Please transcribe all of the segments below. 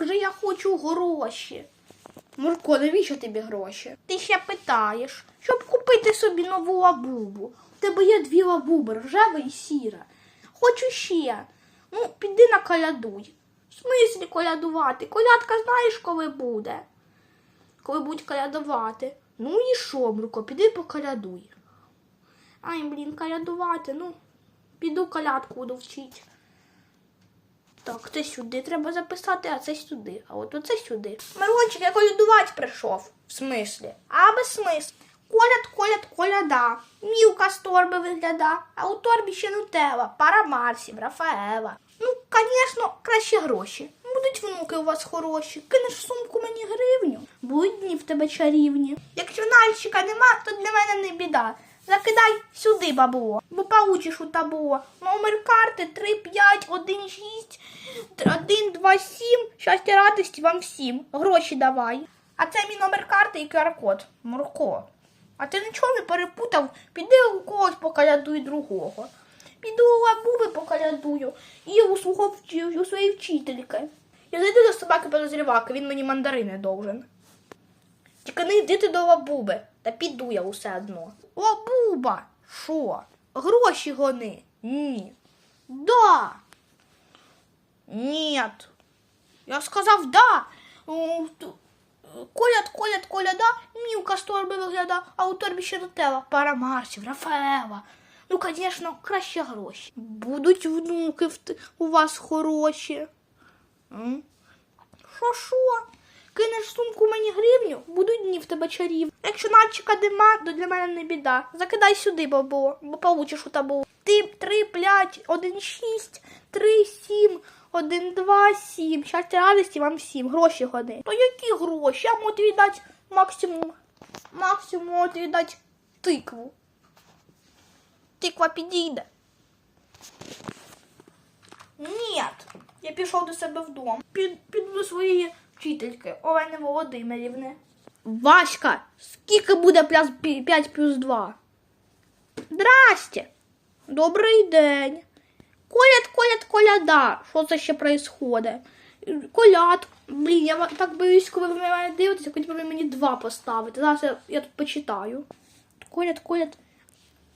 Як же я хочу гроші? Мурко, навіщо тобі гроші? Ти ще питаєш, щоб купити собі нову лабубу. У тебе є дві лабуби, рожева і сіра. Хочу ще. Ну, піди наколядуй. В смислі колядувати? Колядка знаєш, коли буде? Коли будуть колядувати. Ну і що, Мурко, піди поколядуй. Ай, блін, колядувати, ну, піду колядку буду вчити. Так, це сюди треба записати, а це сюди. А от оце сюди. Мирончик, я колядувати прийшов. В смислі? А без смислу. Коляд, коляд, коляда. Мілка з торби вигляда, а у торбі ще нутела, пара Марсів, Рафаела. Ну, звісно, краще гроші. Будуть внуки у вас хороші. Кинеш в сумку мені гривню. Будуть дні в тебе чарівні. Якщо нальчика нема, то для мене не біда. Закидай сюди бабло, бо получиш у табло. Номер карти 3, 5, 1, 6, 1, 2, 7. Щастя радості вам всім. Гроші давай. А це мій номер карти і QR-код. Мурко. А ти нічого не перепутав? Піди у когось покалядуй другого. Піду у лабуби покалядую і у, вчи- у своєї вчительки. Я зайду до собаки подозріваки, він мені мандарини должен. Тільки не йди до лабуби, та піду я усе одно. Лабуба! Що? Гроші гони? Ні. Да. Нет. Я сказав да. О, т- Коляд, коляд, коляда, мілка з торби вигляда, а у торбі ще нутелла, пара Марсів, Рафаела. Ну, звісно, краще гроші. Будуть внуки у вас хороші. М? Кинеш сумку мені гривню, будуть дні в тебе чарів. Якщо начика нема, то для мене не біда. Закидай сюди, бабо, бо получиш у табу. Ти 3, 5, 1, 6, 3, 7, 1, 2, 7. Щастя радості вам всім. Гроші гони. То які гроші? Я можу віддати максимум. Максимум можу тикву. Тиква підійде. Ні, я пішов до себе вдома. Під, піду до своєї вчительки Олени Володимирівни. Васька, скільки буде плюс 5 плюс 2? Здрасте. Добрий день. Коляд, коляд, коляда. Що це ще происходить? Коляд. Блін, я так боюсь, коли ви мене дивитеся, би ви мені два поставити. Зараз я, я тут почитаю. Коляд, коляд.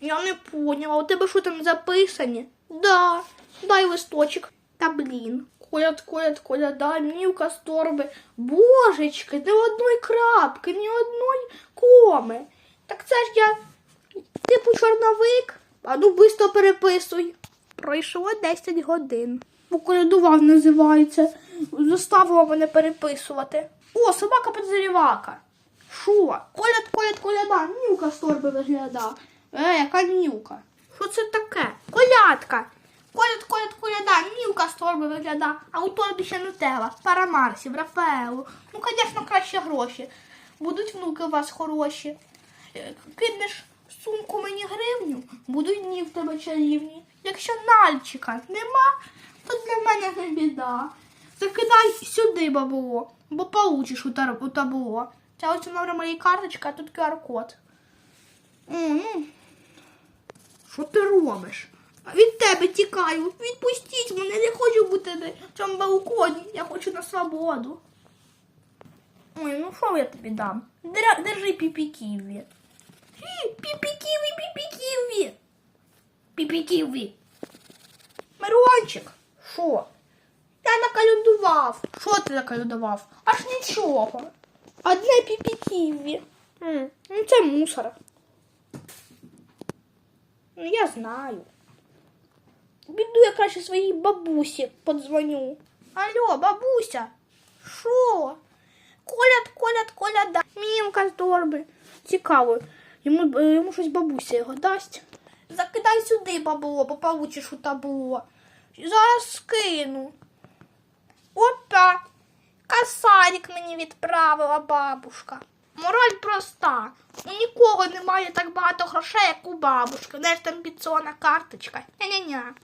Я не поняла, у тебе що там записані? Да, дай листочок. Та блін. Коляд, коляд, коляда, мілка з торби. Божечки, ні одної крапки, ні одної коми. Так це ж я типу чорновик. А ну бисто переписуй. Пройшло 10 годин. Поколядував називається. Заставила мене переписувати. О, собака подзарівака. Що? Коляд, коляд, коляда, мілка з торби вигляда. Е, яка мілка? Що це таке? Колядка. Коляд, коляд, коляда, мілка з торби вигляда, а у торбі ще нутела, пара Марсів, Рафаелу. Ну, звісно, краще гроші. Будуть внуки у вас хороші. Е, Кинеш сумку мені гривню, будуть дні в тебе чарівні. Якщо нальчика нема, то для мене не біда. Закидай сюди бабло, бо получиш у, у табло. Це ось номер моєї карточки, а тут QR-код. Ну, що ти робиш? Від тебе тікаю. Відпустіть мене, не хочу бути на цьому балконі. Я хочу на свободу. Ой, ну що я тобі дам? Держи піпі-ківі. Піпі-ківі, піпі-ківі. Піпі-ківі. Мирончик, що? Я накалюдував. Що ти накалюдував? Аж нічого. Одне піпі-ківі. Ну це мусор. Ну, я знаю. Біду я краще своїй бабусі подзвоню. Алло, бабуся. Що? Коляд, коляд, коляда. Мімка з торби. Цікаво. Йому, е, йому щось бабуся його дасть. Закидай сюди бабло, бо получиш у табло. Зараз скину. Опа. Касарик мені відправила бабушка. Мораль проста. У нікого немає так багато грошей, як у бабушки. ж там підсона карточка. Ня-ня-ня.